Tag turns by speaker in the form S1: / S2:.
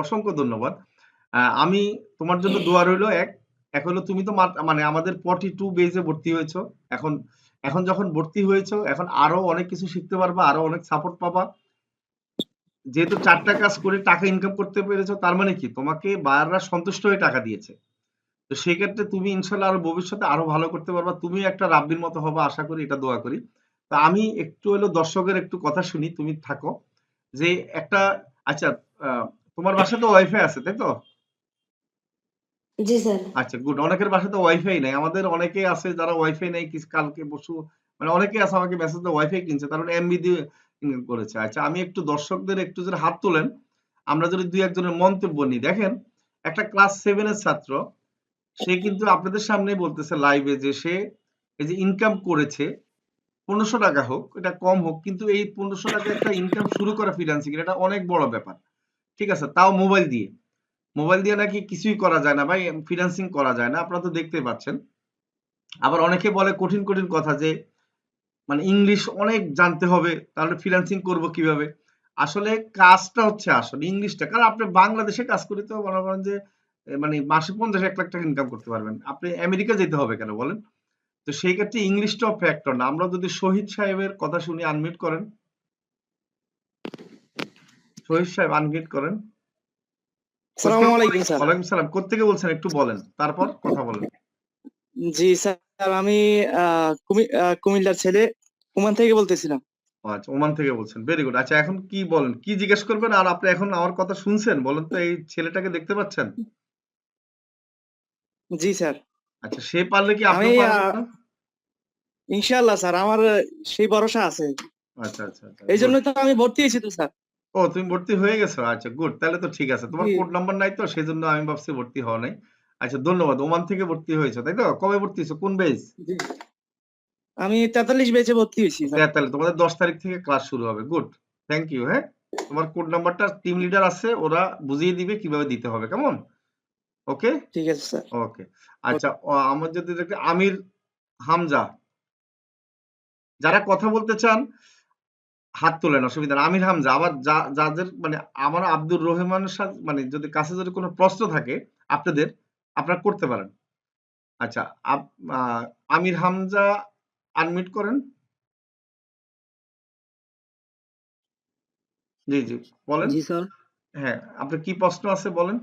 S1: অসংখ্য ধন্যবাদ। আমি তোমার জন্য দোয়া রইল এক। এক হলো তুমি তো মানে আমাদের 42 বেজে ভর্তি হয়েছো। এখন এখন যখন ভর্তি হয়েছো এখন আরও অনেক কিছু শিখতে পারবা, আরও অনেক সাপোর্ট পাবা। যেহেতু ৪ টা কাজ করে টাকা ইনকাম করতে পেরেছ তার মানে কি? তোমাকে বায়াররা সন্তুষ্ট হয়ে টাকা দিয়েছে। তো সেক্ষেত্রে তুমি ইনশাল্লাহ আরও ভবিষ্যতে আরও ভালো করতে পারবা। তুমিও একটা রাব্বির মতো হবা আশা করি এটা দোয়া করি। তো আমি একটু হলো দর্শকের একটু কথা শুনি, তুমি থাকো। যে একটা আচ্ছা তোমার বাসা তো ওয়াইফাই আছে, তাই তো?
S2: জি, স্যার।
S1: আচ্ছা গুড। অনেকের বাসা তো ওয়াইফাই নাই। আমাদের অনেকেই আছে যারা ওয়াইফাই নেই কিস কালকে পরশু মানে অনেকেই আছে আমাকে মেসেজ দিয়ে ওয়াইফাই কিনছে। তার মানে এমবি দিয়ে করেছে। আচ্ছা আমি একটু দর্শকদের একটু যদি হাত তোলেন, আমরা যদি ২-১ জনের মন্তব্য নিই। দেখেন একটা ক্লাস 7 এর ছাত্র, সে কিন্তু আপনাদের সামনেই বলতেছে লাইভে যে সে এই যে ইনকাম করেছে ৳১৫০০ হোক, এটা কম হোক কিন্তু এই ৳১৫০০ একটা ইনকাম শুরু করা এর এটা অনেক বড় ব্যাপার। ঠিক আছে? তাও মোবাইল দিয়ে। মোবাইল দিয়ে নাকি কিছুই করা যায় না ভাই ফ্রিল্যান্সিং করা যায় না। আপনারা তো দেখতেই পাচ্ছেন। আবার অনেকে বলে কঠিন, কঠিন কথা যে মানে ইংলিশ অনেক জানতে হবে। তাহলে ফ্রিল্যান্সিং করব কীভাবে? আসলে কাজটা হচ্ছে আসলে ইংলিশটা। কারণ আপনি বাংলাদেশে কাজ করে তো মনে করেন যে মানে মাসে ৫০-১ লাখ টাকা ইনকাম করতে পারবেন। আপনি আমেরিকা যেতে হবে কেন বলেন? তো সেই ক্ষেত্রে ইংলিশটাও ফ্যাক্টর না। আমরা যদি শহীদ সাহেবের কথা শুনি আনমিউট করেন। শহীদ সাহেব আনমিউট করেন।
S3: আসসালামু আলাইকুম স্যার।
S1: ওয়ালাইকুম সালাম। কোত্থেকে বলছেন একটু বলেন। তারপর কথা বলেন।
S3: জি স্যার আমি কুমিল্লার ছেলে ওমান থেকে বলতেছিলাম।
S1: আচ্ছা ওমান থেকে বলছেন। Very good. আচ্ছা এখন কি বলেন? কি জিজ্ঞেস করবেন? আর আপনি এখন আমার কথা শুনছেন? বলেন তো এই ছেলেটাকে দেখতে পাচ্ছেন?
S3: জি স্যার।
S1: আচ্ছা সে পারলে কি
S3: আমি
S1: আপনিও পারবেন
S3: ইনশাআল্লাহ স্যার আমার সেই ভরসা আছে।
S1: আচ্ছা, আচ্ছা, আচ্ছা। গুড।
S3: এইজন্যই তো আমি ভর্তি হয়েছি তো স্যার।
S1: ও তুমি ভর্তি হয়ে গেছো? আচ্ছা গুড। তাহলে তো ঠিক আছে। তোমার
S3: জি।
S1: কোড নাম্বার নাই তো সেজন্য আমি ভাবছি ভর্তি হও নাই। আচ্ছা ধন্যবাদ। ওমান থেকে ভর্তি হয়েছো, তাই তো? কবে ভর্তি হইছো? কোন বেচ?
S3: জি। আমি ৪৩ ব্যাচে ভর্তি হয়েছি স্যার।
S1: ৪৩ তোমাদের ১০ তারিখ থেকে ক্লাস শুরু হবে। গুড। থ্যাংক ইউ হ্যাঁ? তোমার কোড নাম্বারটা টিম লিডার আছে ওরা বুঝিয়ে দিবে কীভাবে দিতে হবে। কেমন? ওকে?
S3: ঠিক আছে স্যার।
S1: ওকে। আচ্ছা আমার যদি দেখি আমির হামজা। যারা কথা বলতে চান হাত তোলেন অসুবিধা। আমির হামজা আবার যাদের মানে আমার আব্দুর রহমানের সা মানে যদি কাছে যদি কোনো প্রশ্ন থাকে আপনাদের, আপনারা করতে পারেন। আচ্ছা আমির হামজা আনমিট করেন। জি, জি। বলেন।
S4: জি স্যার।
S1: হ্যাঁ, আপনার কি প্রশ্ন আছে বলেন?